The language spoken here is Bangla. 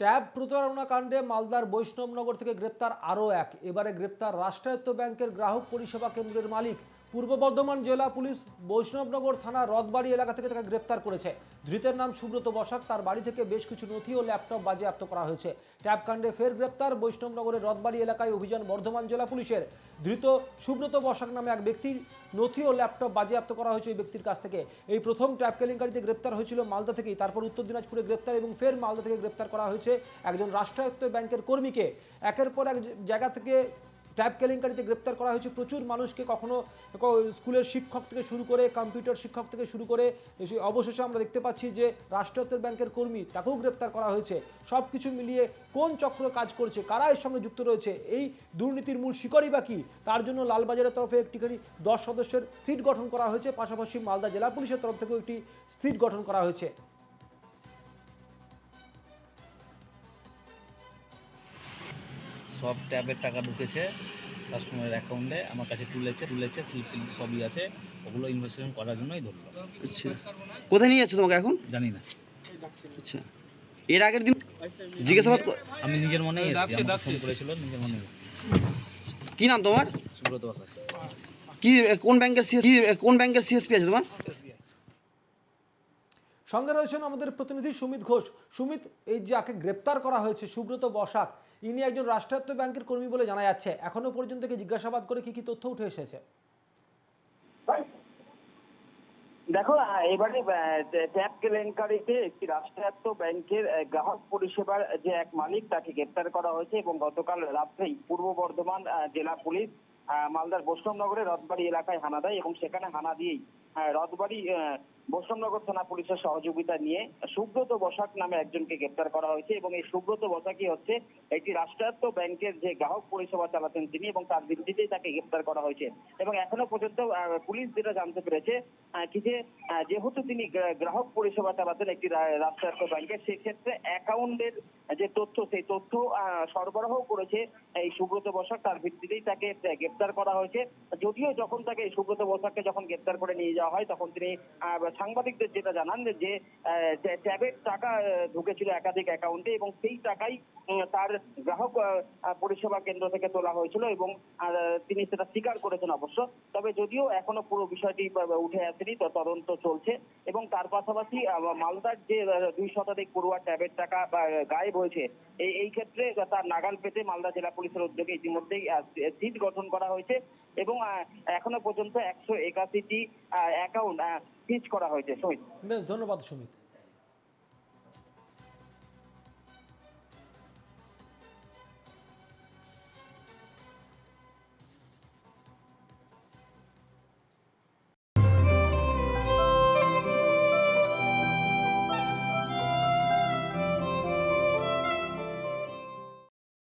ট্যাব প্রতারণা কাণ্ডে মালদার বৈষ্ণবনগর থেকে গ্রেপ্তার আরও এক। এবারে গ্রেপ্তার রাষ্ট্রায়ত্ত ব্যাংকের গ্রাহক পরিষেবা কেন্দ্রের মালিক পূর্ব বর্ধমান জেলা পুলিশ বৈষ্ণবনগর থানা রথবাড়ি এলাকা থেকে তাকে গ্রেপ্তার করেছে। ধৃতের নাম সুব্রত বসাক, তার বাড়ি থেকে বেশ কিছু নথি ও ল্যাপটপ বাজেয়াপ্ত করা হয়েছে। ট্যাব কাণ্ডে ফের গ্রেপ্তার বৈষ্ণবনগরের রথবাড়ি এলাকায় অভিযান বর্ধমান জেলা পুলিশের। ধৃত সুব্রত বসাক নামে এক ব্যক্তির নথি ও ল্যাপটপ বাজেয়াপ্ত করা হয়েছে ওই ব্যক্তির কাছ থেকে। এই প্রথম ট্যাব কেলেঙ্কারিতে গ্রেপ্তার হয়েছিল মালদা থেকেই। তারপর উত্তর দিনাজপুরে গ্রেপ্তার এবং ফের মালদা থেকে গ্রেপ্তার করা হয়েছে একজন রাষ্ট্রায়ত্ত ব্যাংকের কর্মীকে। একের পর এক জায়গা থেকে ট্যাব কেলেঙ্কারিতে গ্রেপ্তার করা হয়েছে। প্রচুর মানুষকে কখনো স্কুলের শিক্ষক থেকে শুরু করে, কম্পিউটার শিক্ষক থেকে শুরু করে অবশেষে আমরা দেখতে পাচ্ছি যে রাষ্ট্রায়ত্ত ব্যাংকের কর্মী তাকেও গ্রেপ্তার করা হয়েছে। সব কিছু মিলিয়ে কোন চক্র কাজ করছে, কারা এর সঙ্গে যুক্ত রয়েছে, এই দুর্নীতির মূল শিকড়ই বা কী? তার জন্য লালবাজারের তরফে একটিখানি দশ সদস্যের সিট গঠন করা হয়েছে। পাশাপাশি মালদা জেলা পুলিশের তরফ থেকেও একটি সিট গঠন করা হয়েছে। সব ট্যাবের টাকা ঢুকেছে কাস্টমারের অ্যাকাউন্টে আমার কাছে তুলেছে তুলেছে স্লিপ টিপ সবই আছে ওগুলো ইনভেস্টমেন্ট করার জন্যই ধরলো। আচ্ছা। কোথায় নিয়ে যাচ্ছে তোমাকে এখন? জানি না। আচ্ছা। এর আগের দিন জিজ্ঞাসাবাদ ক- আমি নিজের এসেছি ফোন করেছিল নিজের মনে কি নাম তোমার? সুব্রত বাসাক। কি কোন ব্যাংকের সিএস কোন ব্যাংকের সিএসপি আছে তোমার? সঙ্গে রয়েছেন আমাদের প্রতিনিধি সুমিত ঘোষ। সুমিত এই যে যাকে গ্রেপ্তার করা হয়েছে সুব্রত বসাক ইনি একজন রাষ্ট্রায়ত্ত ব্যাংকের কর্মী বলে জানা যাচ্ছে। এখনও পর্যন্ত কি জিজ্ঞাসাবাদ করে কি কি তথ্য উঠে এসেছে? দেখো, এবারে ট্যাপ কেলেঙ্কারিতে একটি রাষ্ট্রায়ত্ত ব্যাংকের গ্রাহক পরিষেবার যে এক মালিক, তাকে গ্রেপ্তার করা হয়েছে এবং গতকাল রাত্রেই পূর্ব বর্ধমান জেলা পুলিশ মালদার বৈষ্ণবনগরের রথবাড়ি এলাকায় হানা দেয় এবং সেখানে হানা দিয়েই রথবাড়ি আহ, বৈষ্ণবনগর থানা পুলিশের সহযোগিতা নিয়ে সুব্রত বসাক নামে একজনকে গ্রেপ্তার করা হয়েছে এবং এই সুব্রত বসাকই হচ্ছে একটি রাষ্ট্রায়ত্ত ব্যাংকের যে গ্রাহক পরিষেবা চালাতেন তিনি এবং তার ভিত্তিতেই তাকে গ্রেপ্তার করা হয়েছে। এবং এখনও পর্যন্ত পুলিশ যেটা জানতে পেরেছে কি যেহেতু তিনি গ্রাহক পরিষেবা চালাতেন একটি রাষ্ট্রায়ত্ত ব্যাংকের সেক্ষেত্রে অ্যাকাউন্টের যে তথ্য সেই তথ্য সরবরাহ করেছে এই সুব্রত বসাক। তার ভিত্তিতেই তাকে গ্রেপ্তার করা হয়েছে। যদিও যখন তাকে সুব্রত বসাককে যখন গ্রেপ্তার করে নিয়ে যাওয়া হয়, তখন তিনি সাংবাদিকদের যেটা জানান যে ট্যাবের টাকা ঢুকেছিল একাধিক অ্যাকাউন্টে এবং সেই টাকাই তার গ্রাহক পরিষেবা কেন্দ্র থেকে তোলা হয়েছিল এবং তিনি সেটা স্বীকার করেছেন অবশ্য। তবে যদিও এখনও পুরো বিষয়টি উঠে আসেনি তদন্ত চলছে এবং তার পাশাপাশি মালদার যে দুই শতাধিক পড়ুয়া ট্যাবের টাকা গায়েব হয়েছে, এই এই ক্ষেত্রে তার নাগাল পেতে মালদা জেলা পুলিশের উদ্যোগে ইতিমধ্যেই সিট গঠন করা হয়েছে এবং এখনও পর্যন্ত একশো একাশিটি অ্যাকাউন্ট সিজ করা হয়েছে সুমিত বেশ ধন্যবাদ সুমিত।